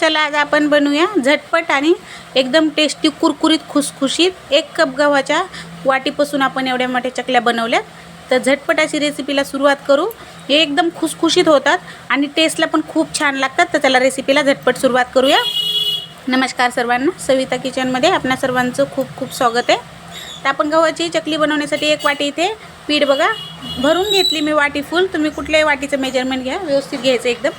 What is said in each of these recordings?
चला आज आपण बनवूया झटपट आणि एकदम टेस्टी कुरकुरीत खुसखुशीत एक कप गव्हाच्या वाटीपासून आपण एवढ्या मोठ्या चकल्या बनवल्यात. तर झटपट अशी रेसिपीला सुरुवात करू. हे एकदम खुसखुशीत होतात आणि टेस्टला पण खूप छान लागतात. तर त्याला रेसिपीला झटपट सुरुवात करूया. नमस्कार सर्वांना. सविता किचनमध्ये आपणा सर्वांचं खूप खूप स्वागत आहे. तर आपण गव्हाची चकली बनवण्यासाठी एक वाटी इथे पीठ बघा. भरून घेतली मी वाटी फुल तुम्ही कुठल्याही वाटीचं मेजरमेंट घ्या. व्यवस्थित घ्यायचं एकदम.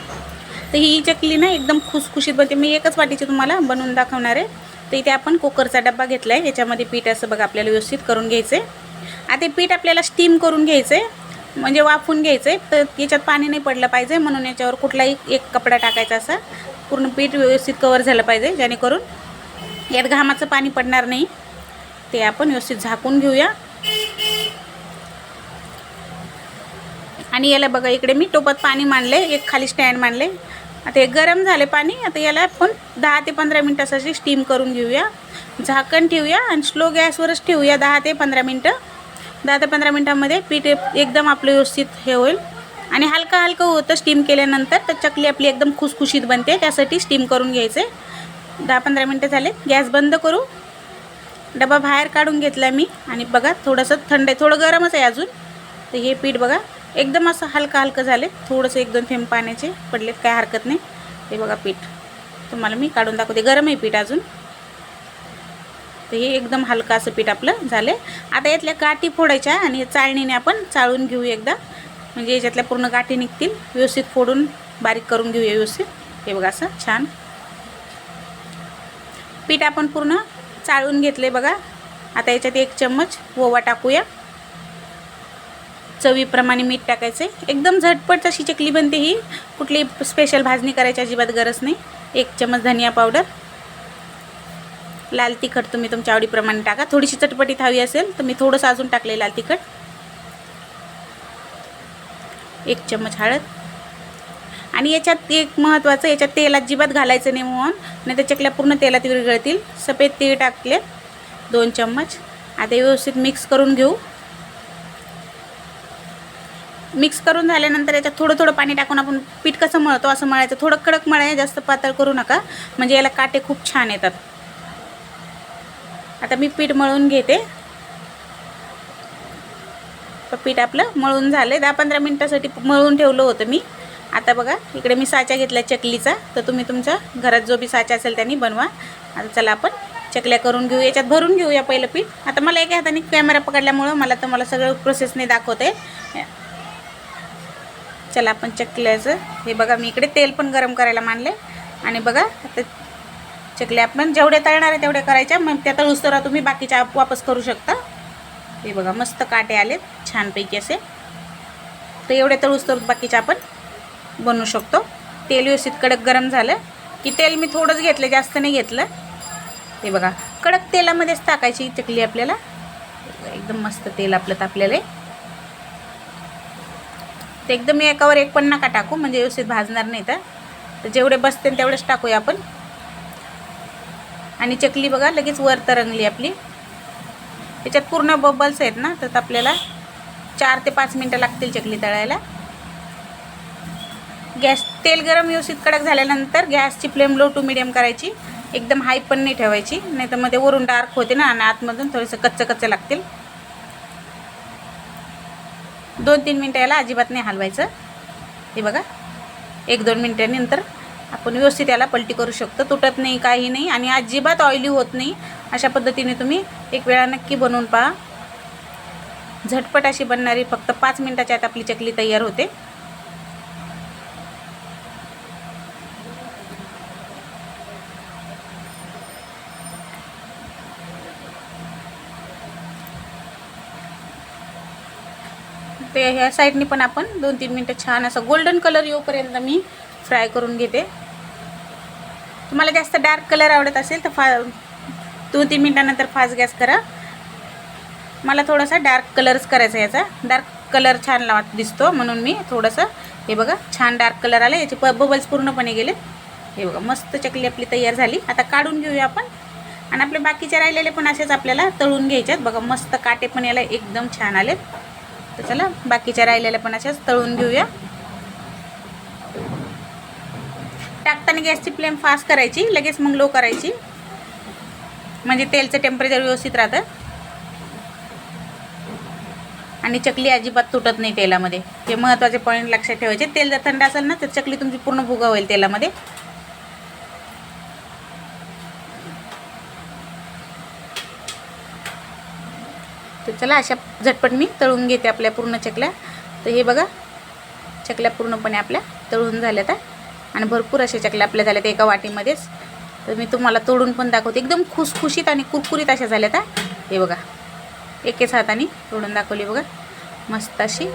तर ही चकली ना एकदम खुसखुशीत बनते. मी एकच वाटीची तुम्हाला बनवून दाखवणार आहे. तर इथे आपण कुकरचा डब्बा घेतला आहे याच्यामध्ये पीठ असं बघा आपल्याला व्यवस्थित करून घ्यायचं आहे आता पीठ आपल्याला स्टीम करून घ्यायचं आहे म्हणजे वाफून घ्यायचं आहे तर याच्यात पाणी नाही पडलं पाहिजे. म्हणून याच्यावर कुठलाही एक कपडा टाकायचा असा. पूर्ण पीठ व्यवस्थित कवर झालं पाहिजे. जेणेकरून यात घामाचं पाणी पडणार नाही. ते आपण व्यवस्थित झाकून घेऊया. आणि याला बघा इकडे मी टोपात पाणी मांडले एक खाली स्टँड मांडले आता हे गरम झाले पाणी आता याला आपण दहा ते पंधरा मिनटासाठी स्टीम करून घेऊया. झाकण ठेवूया आणि स्लो गॅसवरच ठेवूया दहा ते पंधरा मिनटं. दहा ते पंधरा मिनटामध्ये पीठ एकदम आपलं व्यवस्थित हे होईल. आणि हलका हलकं होतं स्टीम केल्यानंतर तर चकली आपली एकदम खुसखुशीत बनते त्यासाठी स्टीम करून घ्यायचं. आहे दहा पंधरा मिनटं झाले गॅस बंद करू. डबा बाहेर काढून घेतला मी. आणि बघा थोडंसं थंड आहे थोडं गरमच आहे अजून. तर हे पीठ बघा एकदम असं हलकं हलकं झाले. थोडंसं एक दोन थेंब पाण्याचे पडलेत काय हरकत नाही. हे बघा पीठ. तुम्हाला मी काढून दाखवते. गरम आहे पीठ अजून. तर हे एकदम हलकं असं पीठ आपलं झालं आता यातल्या गाठी फोडायच्या आणि चाळणीने आपण चाळून घेऊ एकदा. म्हणजे याच्यातल्या पूर्ण गाठी निघतील. व्यवस्थित फोडून बारीक करून घेऊया व्यवस्थित. हे बघा असं छान. पीठ आपण पूर्ण चाळून घेतले बघा. आता याच्यात एक चम्मच ओवा टाकूया. चवीप्रमाणे मीठ टाकायचं. एकदम झटपट अशी चकली बनते ही. कुठली स्पेशल भाजणी करायची अजिबात गरज नाही. एक चमच धनिया पावडर लाल तिखट तुम्ही तुमच्या आवडीप्रमाणे टाका. थोडीशी चटपटीत हवी असेल तर मी थोडंसं अजून टाकले लाल तिखट. एक चम्मच हळद. आणि याच्यात एक महत्त्वाचं याच्यात तेल अजिबात घालायचं नाही मोहन नाही तर चकल्या पूर्ण तेलात विरघळतील. सफेद तीळ टाकले. दोन चम्मच. आता व्यवस्थित मिक्स करून घेऊ. मिक्स करून झाल्यानंतर याच्यात थोडं थोडं पाणी टाकून आपण पीठ कसं मळतो असं मळायचं. थोडं कडक मळाय जास्त पातळ करू नका. म्हणजे याला काटे खूप छान येतात. आता मी पीठ मळून घेते. तर पीठ आपलं मळून झालं दहा पंधरा मिनटासाठी मळून ठेवलं होतं मी. आता बघा इकडे मी साचा घेतला चकलीचा. तर तुम्ही तुमच्या घरात जो बी साचा असेल त्यांनी बनवा. आता चला आपण चकल्या करून घेऊ. याच्यात भरून घेऊया पहिलं पीठ. आता मला एका हाताने कॅमेरा पकडल्यामुळं मला तर मला सगळं प्रोसेसने दाखवते चला आपण चकल्याचं. हे बघा मी इकडे तेल पण गरम करायला मांडले आणि बघा आता चकल्या आपण जेवढे तळणार आहे तेवढ्या करायच्या. मग त्या तळुस्तरा तुम्ही बाकीच्या वापस करू शकता. हे बघा मस्त काटे आलेत छानपैकी असे. तर एवढे तळुस्तर बाकीचे आपण बनवू शकतो. तेल व्यवस्थित कडक गरम झालं की तेल मी थोडंच घेतलं जास्त नाही घेतलं. हे बघा कडक तेलामध्येच टाकायची चकली आपल्याला. एकदम मस्त तेल आपलं तापलेलं आहे. ते एकदम एकावर एक पण नका टाकू म्हणजे व्यवस्थित भाजणार नाही तर. तर जेवढे बसते तेवढेच टाकूया आपण. आणि चकली बघा लगेच वर तरंगली आपली. त्याच्यात पूर्ण बबल्स आहेत ना तर आपल्याला चार ते पाच मिनटं लागतील चकली तळायला. गॅस तेल गरम व्यवस्थित कडक झाल्यानंतर गॅसची फ्लेम लो टू मिडियम करायची. एकदम हाय पण नाही ठेवायची नाही तर मध्ये वरून डार्क होते ना आणि आतमधून थोडंसं कच्चं कच्चं लागतील. दोन तीन मिनटं याला अजिबात नाही हलवायचं. हे बघा. एक दोन मिनटानंतर आपण व्यवस्थित याला पलटी करू शकतो. तुटत नाही काही नाही आणि अजिबात ऑइली होत नाही. अशा पद्धतीने तुम्ही एक वेळा नक्की बनवून पहा. झटपट अशी बनणारी फक्त पाच मिनटाच्या आत आपली चकली तयार होते. ते ह्या साईडने पण आपण दोन तीन मिनटं छान असं गोल्डन कलर येऊपर्यंत मी फ्राय करून घेते. तुम्हाला जास्त डार्क कलर आवडत असेल तर फा दोन तीन मिनटानंतर फास्ट गॅस करा. मला थोडासा डार्क कलरच करायचा याचा. डार्क कलर छान लावत दिसतो म्हणून मी थोडंसं हे बघा छान डार्क कलर आला. याचे प बबल्स पूर्णपणे गेले. हे बघा मस्त चकली आपली तयार झाली. आता काढून घेऊया आपण. आणि आपले बाकीचे राहिलेले पण असेच आपल्याला तळून घ्यायच्यात बघा मस्त काटे पण याला एकदम छान आलेत. तर चला बाकीच्या राहिलेल्या पण अशाच तळून घेऊया. टाकताना गॅसची फ्लेम फास्ट करायची लगेच मग लो करायची. म्हणजे तेलचं टेम्परेचर व्यवस्थित राहतं. आणि चकली अजिबात तुटत नाही तेलामध्ये. हे महत्त्वाचे पॉईंट लक्षात ठेवायचे. तेल जर थंड असेल ना तर चकली तुमची पूर्ण भुगा होईल तेलामध्ये. तर चला अशा झटपट मी तळून घेते आपल्या पूर्ण चकल्या. तर हे बघा चकल्या पूर्णपणे आपल्या तळून झाल्यात आहे आणि भरपूर अशा चकल्या आपल्या झाल्यात एका वाटीमध्येच. तर मी तुम्हाला तोडून पण दाखवते. एकदम खुसखुशीत आणि कुरकुरीत अशा झाल्यात आहे हे बघा एकेच हाताने तोडून दाखवली बघा. मस्त अशी.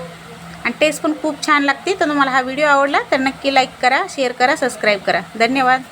आणि टेस्ट पण खूप छान लागते. तर तुम्हाला हा व्हिडिओ आवडला तर नक्की लाईक करा शेअर करा सबस्क्राईब करा. धन्यवाद.